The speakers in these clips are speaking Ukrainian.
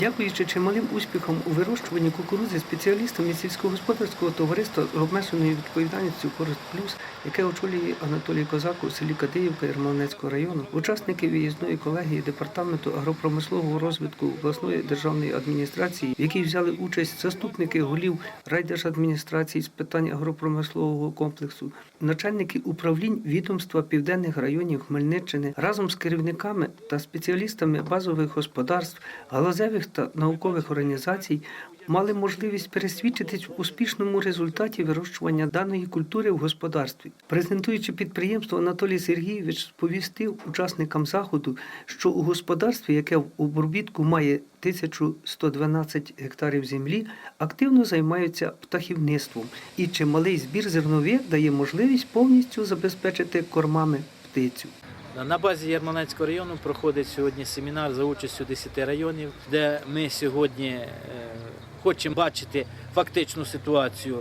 Дякуючи чималим успіхам у вирощуванні кукурудзи спеціалістами сільськогосподарського товариства з обмеженою відповідальністю Корист Плюс, яке очолює Анатолій Козак у селі Кадиївка Ярмолинецького району, учасники виїзної колегії департаменту агропромислового розвитку обласної державної адміністрації, в якій взяли участь заступники голів райдержадміністрації з питань агропромислового комплексу, начальники управлінь відомства південних районів Хмельниччини разом з керівниками та спеціалістами базових господарств, галузевих та наукових організацій мали можливість пересвідчитись в успішному результаті вирощування даної культури в господарстві. Презентуючи підприємство, Анатолій Сергійович сповістив учасникам заходу, що у господарстві, яке в обробітку має 1112 гектарів землі, активно займаються птахівництвом, і чималий збір зернових дає можливість повністю забезпечити кормами птицю. На базі Ярмолинецького району проходить сьогодні семінар за участю 10 районів, де ми сьогодні е, хочемо бачити фактичну ситуацію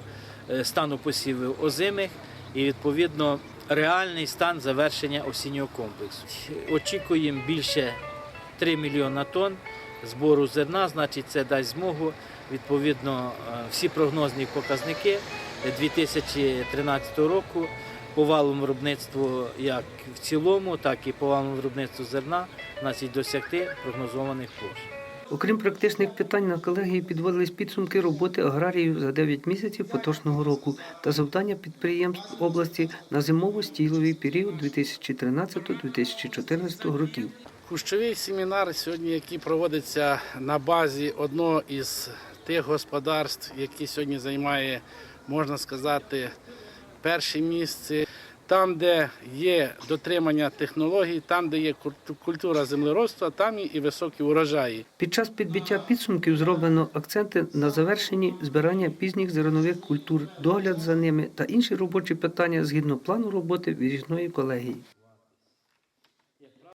е, стану посівів озимих і відповідно реальний стан завершення осіннього комплексу. Очікуємо більше 3 мільйона тонн збору зерна, значить це дасть змогу відповідно е, всі прогнозні показники 2013 року по валовому виробництву як в цілому, так і по валовому виробництву зерна значить досягти прогнозованих площ. Окрім практичних питань, на колегії підводились підсумки роботи аграріїв за 9 місяців поточного року та завдання підприємств області на зимово-стіловий період 2013-2014 років. Кущовий семінар сьогодні, який проводиться на базі одного із тих господарств, які сьогодні займає, можна сказати, перше місце. Там, де є дотримання технологій, там, де є культура землеробства, там і високі урожаї. Під час підбиття підсумків зроблено акценти на завершенні збирання пізніх зернових культур, догляд за ними та інші робочі питання згідно плану роботи вирізної колегії.